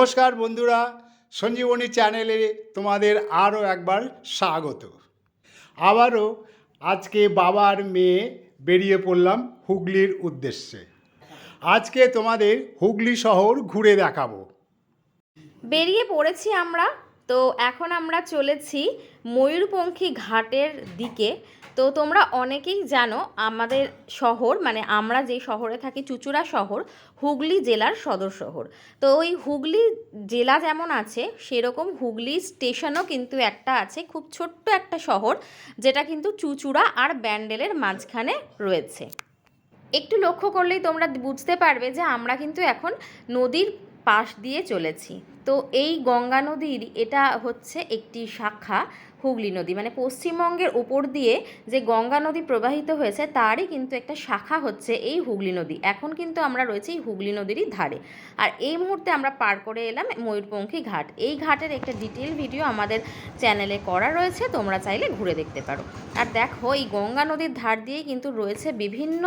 নমস্কার বন্ধুরা, সঞ্জীবনী চ্যানেলে তোমাদের আরও একবার স্বাগত। আবারও আজকে বাবার মেয়ে বেরিয়ে পড়লাম হুগলির উদ্দেশ্যে। আজকে তোমাদের হুগলি শহর ঘুরে দেখাবো। বেরিয়ে পড়েছি আমরা তো এখন আমরা চলেছি ময়ূরপঙ্খী ঘাটের দিকে। তো তোমরা অনেকেই জানো আমাদের শহর মানে আমরা যে শহরে থাকি, চুচুড়া শহর, হুগলি জেলার সদর শহর। তো ওই হুগলি জেলা যেমন আছে, সেরকম হুগলি স্টেশনও কিন্তু একটা আছে, খুব ছোট্ট একটা শহর, যেটা কিন্তু চুচুড়া আর ব্যান্ডেলের মাঝখানে রয়েছে। একটু লক্ষ্য করলেই তোমরা বুঝতে পারবে যে আমরা কিন্তু এখন নদীর পাশ দিয়ে চলেছি। তো এই গঙ্গা নদীর এটা হচ্ছে একটি শাখা হুগলি নদী। মানে পশ্চিমবঙ্গের ওপর দিয়ে যে গঙ্গা নদী প্রবাহিত হয়েছে, তারই কিন্তু একটা শাখা হচ্ছে এই হুগলি নদী। এখন কিন্তু আমরা রয়েছি এই হুগলি নদীরই ধারে। আর এই মুহূর্তে আমরা পার করে এলাম ময়ূরপঙ্খী ঘাট। এই ঘাটের একটা ডিটেল ভিডিও আমাদের চ্যানেলে করা রয়েছে, তোমরা চাইলে ঘুরে দেখতে পারো। আর দেখো, এই গঙ্গা নদীর ধার দিয়েই কিন্তু রয়েছে বিভিন্ন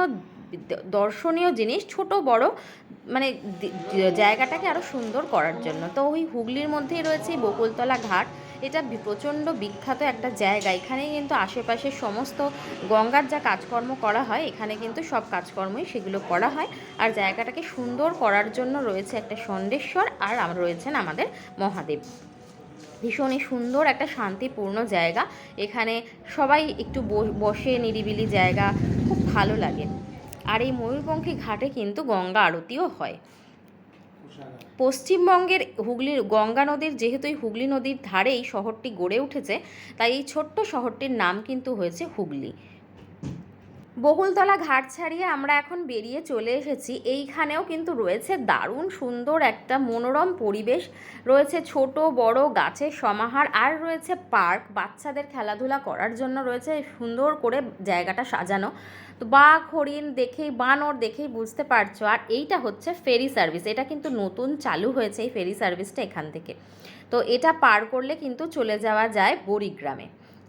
দর্শনীয় জিনিস, ছোট, বড় মানে জায়গাটাকে আরও সুন্দর করার জন্য। তো ওই হুগলির মধ্যেই রয়েছে বকুলতলা ঘাট। এটা প্রচণ্ড বিখ্যাত একটা জায়গা। এখানে কিন্তু আশেপাশে সমস্ত গঙ্গার যা কাজকর্ম করা হয়, এখানে কিন্তু সব কাজকর্মই সেগুলো করা হয়। আর জায়গাটাকে সুন্দর করার জন্য রয়েছে একটা সন্দেশ্বর আর রয়েছেন আমাদের মহাদেব। ভীষণই সুন্দর একটা শান্তিপূর্ণ জায়গা। এখানে সবাই একটু বসে নিরিবিলি জায়গা, খুব ভালো লাগে। আর এই ময়ূরপঙ্খী ঘাটে কিন্তু গঙ্গা আরতিও হয়। পশ্চিমবঙ্গের হুগলির গঙ্গা নদীর যেহেতু এই হুগলি নদীর ধারেই শহরটি গড়ে উঠেছে তাই এই ছোট্ট শহরটির নাম কিন্তু হয়েছে হুগলি। বকুলতলা ঘাট ছাড়িয়ে আমরা এখন বেরিয়ে চলে এসেছি। এইখানেও কিন্তু রয়েছে দারুণ সুন্দর একটা মনোরম পরিবেশ। রয়েছে ছোট, বড়, গাছের সমাহার আর রয়েছে পার্ক। বাচ্চাদের খেলাধুলা করার জন্য রয়েছে সুন্দর করে জায়গাটা সাজানো। তো বাঘ, হরিণ দেখেই, বানর দেখেই বুঝতে পারছ। আর এইটা হচ্ছে ফেরি সার্ভিস। এটা কিন্তু নতুন চালু হয়েছে এই ফেরি সার্ভিসটা এখান থেকে। তো এটা পার করলে কিন্তু চলে যাওয়া যায় বড়িগ্রামে।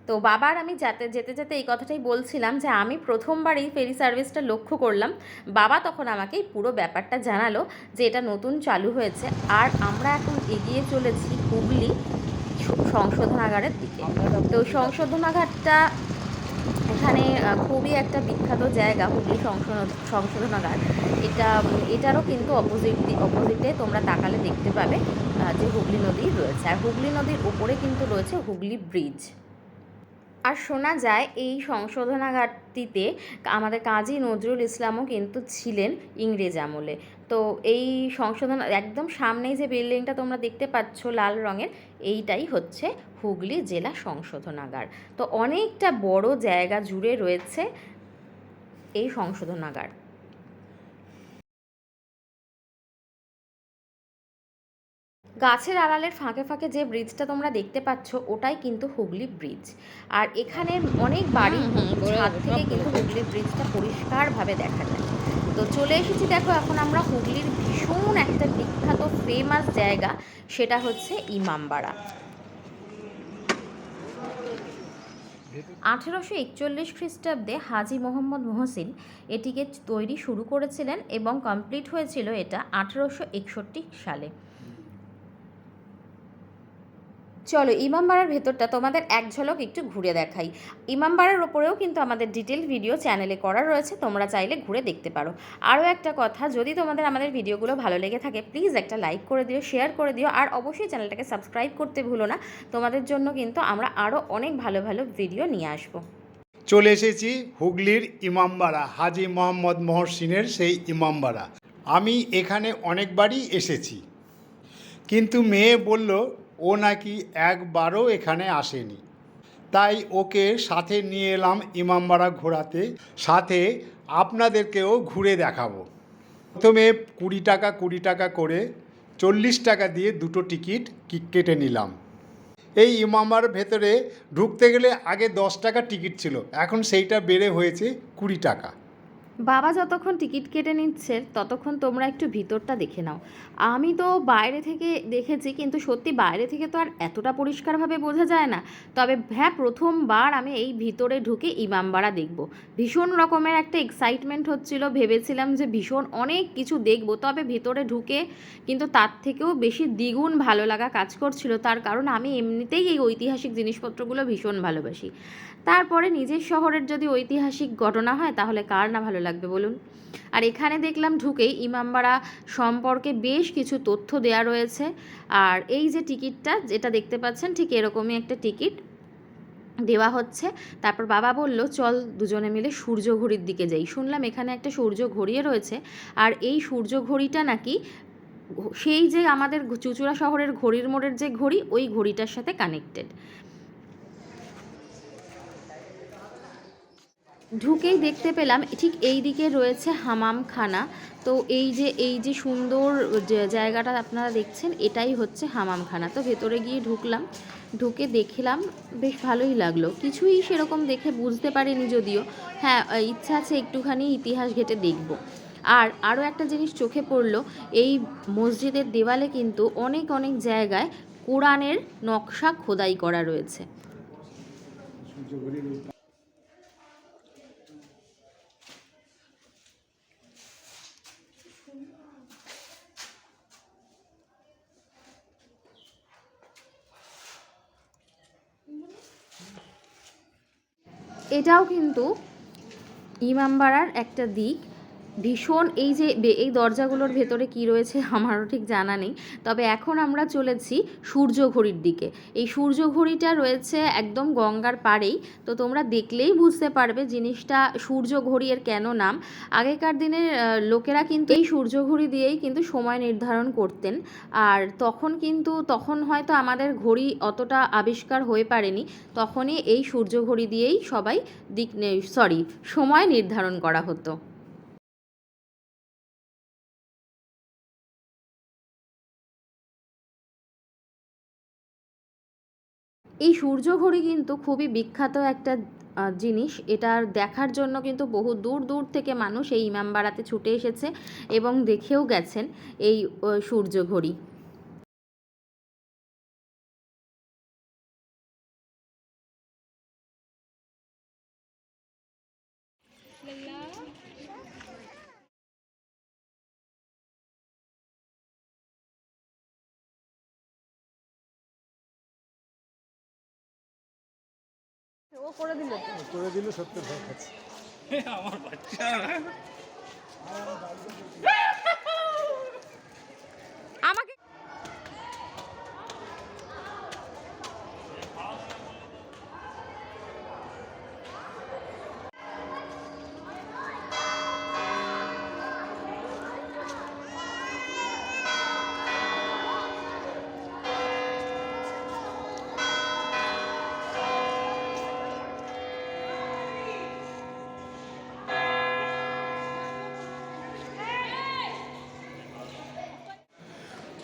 তো বাবার আমি যাতে, যেতে যেতে এই কথাটাই বলছিলাম যে আমি প্রথমবার এই ফেরি সার্ভিসটা লক্ষ্য করলাম। বাবা তখন আমাকে পুরো ব্যাপারটা জানালো যে এটা নতুন চালু হয়েছে। আর আমরা এখন এগিয়ে চলেছি হুগলি সংশোধনাগারের দিকে। তো সংশোধনাগারটা এখানে খুবই একটা বিখ্যাত জায়গা হুগলি সংশোধন সংশোধনাগার। এটা, এটারও কিন্তু অপোজিট অপোজিটে তোমরা তাকালে দেখতে পাবে যে হুগলি নদী রয়েছে। আর হুগলি নদীর উপরে কিন্তু রয়েছে হুগলি ব্রিজ। আর শোনা যায় এই সংশোধনাগারটিতে আমাদের কাজী নজরুল ইসলামও কিন্তু ছিলেন ইংরেজ আমলে। তো এই সংশোধন একদম সামনেই যে বিল্ডিংটা তোমরা দেখতে পাচ্ছ লাল রঙের, এইটাই হচ্ছে হুগলি জেলা সংশোধনাগার। তো অনেকটা বড় জায়গা জুড়ে রয়েছে এই সংশোধনাগার। গাছের আড়ালের ফাঁকে ফাঁকে যে ব্রিজটা তোমরা দেখতে পাচ্ছ ওটাই কিন্তু হুগলি ব্রিজ আর এখানে অনেক বাড়ি ছাদ থেকে কিন্তু হুগলি ব্রিজটা পরিষ্কারভাবে দেখা যায়। তো চলে এসেছি দেখো এখন আমরা হুগলির ভীষণ একটা বিখ্যাত ফেমাস জায়গা সেটা হচ্ছে ইমামবাড়া। আঠেরোশো একচল্লিশ খ্রিস্টাব্দে হাজি মোহাম্মদ মহসিন এটিকে তৈরি শুরু করেছিলেন এবং কমপ্লিট হয়েছিল এটা আঠেরোশো একষট্টি সালে। চলো ইমামবাড়ার ভেতরটা তোমাদের এক ঝলক একটু ঘুরে দেখাই। ইমামবাড়ার ওপরেও কিন্তু আমাদের ডিটেল ভিডিও চ্যানেলে করা রয়েছে, তোমরা চাইলে ঘুরে দেখতে পারো। আরও একটা কথা, যদি তোমাদের আমাদের ভিডিওগুলো ভালো লেগে থাকে প্লিজ একটা লাইক করে দিও শেয়ার করে দিও, আর অবশ্যই চ্যানেলটাকে সাবস্ক্রাইব করতে ভুলো না। তোমাদের জন্য কিন্তু আমরা আরও অনেক ভালো ভালো ভিডিও নিয়ে আসব। চলে এসেছি হুগলির ইমামবাড়া হাজি মোহাম্মদ মহসিনের সেই ইমামবাড়া আমি এখানে অনেকবারই এসেছি। কিন্তু মেয়ে বলল ও নাকি একবারও এখানে আসেনি। তাই ওকে সাথে নিয়ে এলাম ইমামবাড়া ঘোরাতে সাথে আপনাদেরকেও ঘুরে দেখাবো। প্রথমে কুড়ি টাকা কুড়ি টাকা করে চল্লিশ টাকা দিয়ে দুটো টিকিট কেটে নিলাম। এই ইমামার ভেতরে ঢুকতে গেলে আগে দশ টাকা টিকিট ছিল, এখন সেইটা বেড়ে হয়েছে কুড়ি টাকা। বাবা যতক্ষণ টিকিট কেটে নিচ্ছে, ততক্ষণ তোমরা একটু ভিতরটা দেখে নাও। আমি তো বাইরে থেকে দেখেছি, কিন্তু সত্যি বাইরে থেকে তো আর এতটা পরিষ্কারভাবে বোঝা যায় না। তবে হ্যাঁ প্রথমবার আমি এই ভিতরে ঢুকে ইমামবাড়া দেখব। ভীষণ রকমের একটা এক্সাইটমেন্ট হচ্ছিল, ভেবেছিলাম যে ভীষণ অনেক কিছু দেখব। তবে ভিতরে ঢুকে কিন্তু তার থেকেও বেশি দ্বিগুণ ভালো লাগা কাজ করছিল। তার কারণ আমি এমনিতেই এই ঐতিহাসিক জিনিসপত্রগুলো ভীষণ ভালোবাসি। তারপরে নিজের শহরের যদি ঐতিহাসিক ঘটনা হয়, তাহলে কার না ভালো লাগবে বলুন। আর এখানে দেখলাম ঢুকেই ইমামবাড়া সম্পর্কে বেশ কিছু তথ্য দেয়া রয়েছে। আর এই যে টিকিটটা, যেটা দেখতে পাচ্ছেন, ঠিক এরকমই একটা টিকিট দেওয়া হচ্ছে। তারপর বাবা বলল, চল দুজনে মিলে সূর্য ঘড়ির দিকে যাই। শুনলাম এখানে একটা সূর্য ঘড়িয়ে রয়েছে। আর এই সূর্য ঘড়িটা নাকি সেই যে আমাদের চুচুড়া শহরের ঘড়ির মোড়ের যে ঘড়ি, ওই ঘড়িটার সাথে কানেক্টেড ঢুকেই দেখতে পেলাম, ঠিক এই দিকে রয়েছে হামামখানা। তো এই যে এই যে সুন্দর জায়গাটা আপনারা দেখছেন, এটাই হচ্ছে হামামখানা। তো ভেতরে গিয়ে ঢুকলাম, ঢুকে দেখলাম, বেশ ভালোই লাগল। কিছুই সেরকম দেখে বুঝতে পারিনি যদিও। হ্যাঁ ইচ্ছা আছে একটুখানি ইতিহাস ঘেটে দেখব। আর আরও একটা জিনিস চোখে পড়ল, এই মসজিদের দেওয়ালে কিন্তু অনেক অনেক জায়গায় কোরআনের নকশা খোদাই করা রয়েছে। এটাও কিন্তু ইমামবাড়ার একটা দিক। ভীষণ এই যে এই দরজাগুলোর ভেতরে কি রয়েছে আমারও ঠিক জানা নেই। তবে এখন আমরা চলেছি সূর্য ঘড়ির দিকে। এই সূর্য ঘড়িটা রয়েছে একদম গঙ্গার পাড়েই। তো তোমরা দেখলেই বুঝতে পারবে জিনিসটা সূর্য ঘড়ি এর কেন নাম। আগেকার দিনের লোকেরা কিন্তু এই সূর্য ঘড়ি দিয়েই কিন্তু সময় নির্ধারণ করতেন। আর তখন কিন্তু, তখন হয়তো আমাদের ঘড়ি অতটা আবিষ্কার হয়ে পারেনি। তখনই এই সূর্য ঘড়ি দিয়েই সবাই দিক সরি সময় নির্ধারণ করা হতো। এই সূর্য ঘড়ি কিন্তু খুবই বিখ্যাত একটা জিনিস। এটা দেখার জন্য কিন্তু বহু দূর দূর থেকে মানুষ এই ইমামবাড়াতে ছুটে এসেছে এবং দেখেও গেছেন এই সূর্য ঘড়ি করে দিল। সত্যি ভয় খাচ্ছে। আমাকে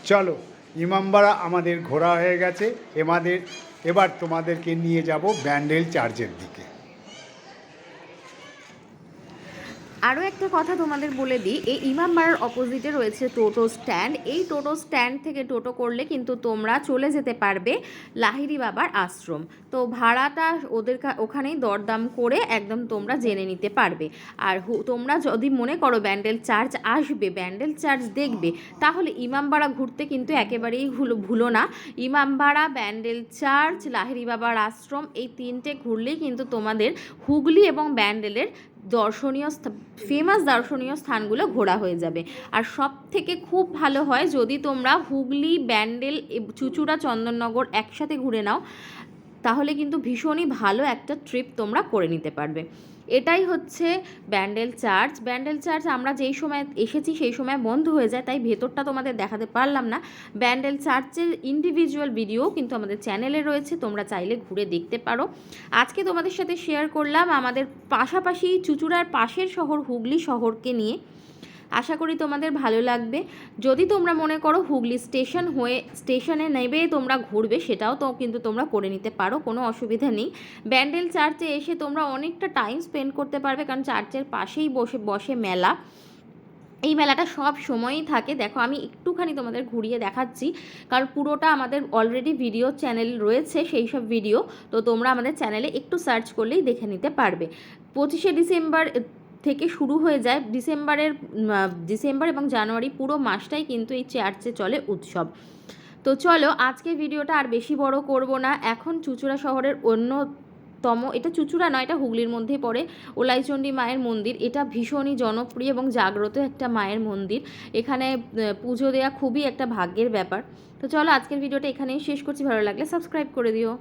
চলো ইমামবাড়া আমাদের ঘোরা হয়ে গেছে এমাদের এবার তোমাদেরকে নিয়ে যাব ব্যান্ডেল চার্চের দিকে। আরও একটা কথা তোমাদের বলে দিই, এই ইমামবাড়ার অপোজিটে রয়েছে টোটো স্ট্যান্ড এই টোটো স্ট্যান্ড থেকে টোটো করলে কিন্তু তোমরা চলে যেতে পারবে লাহিরি বাবার আশ্রম। তো ভাড়াটা ওদের ওখানেই দরদাম করে একদম তোমরা জেনে নিতে পারবে। আর তোমরা যদি মনে করো ব্যান্ডেল চার্চ আসবে, ব্যান্ডেল চার্চ দেখবে, তাহলে ইমামবাড়া ঘুরতে কিন্তু একেবারেই ভুলো ভুলো না। ইমামবাড়া ব্যান্ডেল চার্চ লাহিরি বাবার আশ্রম, এই তিনটে ঘুরলেই কিন্তু তোমাদের হুগলি এবং ব্যান্ডেলের দর্শনীয় ফেমাস দর্শনীয় স্থানগুলো ঘোরা হয়ে যাবে। আর সব থেকে খুব ভালো হয় যদি তোমরা হুগলি, ব্যান্ডেল চুচুড়া, চন্দননগর একসাথে ঘুরে নাও তাহলে কিন্তু ভীষণই ভালো একটা ট্রিপ তোমরা করে নিতে পারবে। এটাই হচ্ছে ব্যান্ডেল চার্চ। ব্যান্ডেল চার্চ আমরা যেই সময় এসেছি সেই সময় বন্ধ হয়ে যায়, তাই ভেতরটা তোমাদের দেখাতে পারলাম না। ব্যান্ডেল চার্চের ইন্ডিভিজুয়াল ভিডিও কিন্তু আমাদের চ্যানেলে রয়েছে, তোমরা চাইলে ঘুরে দেখতে পারো। আজকে তোমাদের সাথে শেয়ার করলাম আমাদের পাশাপাশি চুচুড়ার পাশের শহর হুগলি শহরকে নিয়ে। আশা করি তোমাদের ভালো লাগবে। যদি তোমরা মনে করো হুগলি স্টেশন হয়ে, স্টেশনে নেবে, তোমরা ঘুরবে, সেটাও তো কিন্তু তোমরা করে নিতে পারো, কোনো অসুবিধা নেই। ব্যান্ডেল চার্চে এসে তোমরা অনেকটা টাইম স্পেন্ড করতে পারবে, কারণ চার্চের পাশেই বসে বসে মেলা। এই মেলাটা সব সময়ই থাকে। দেখো, আমি একটুখানি তোমাদের ঘুরিয়ে দেখাচ্ছি, কারণ পুরোটা আমাদের অলরেডি ভিডিও চ্যানেল রয়েছে, সেই সব ভিডিও তো তোমরা আমাদের চ্যানেলে একটু সার্চ করলেই দেখে নিতে পারবে। পঁচিশে ডিসেম্বর থেকে শুরু হয়ে যায় ডিসেম্বরের ডিসেম্বর এবং জানুয়ারি পুরো মাসটাই কিন্তু এই চার্চে চলে উৎসব। তো চলো আজকে ভিডিওটা আর বেশি বড় করব না। এখন চুচুড়া শহরের অন্যতম, এটা চুচুড়া নয়, এটা হুগলির মধ্যে পড়ে, ওলাইচণ্ডী মায়ের মন্দির। এটা ভীষণই জনপ্রিয় এবং জাগ্রত একটা মায়ের মন্দির। এখানে পুজো দেওয়া খুবই একটা ভাগ্যের ব্যাপার। তো চলো, আজকের ভিডিওটা এখানেই শেষ করছি। ভালো লাগলে সাবস্ক্রাইব করে দিও।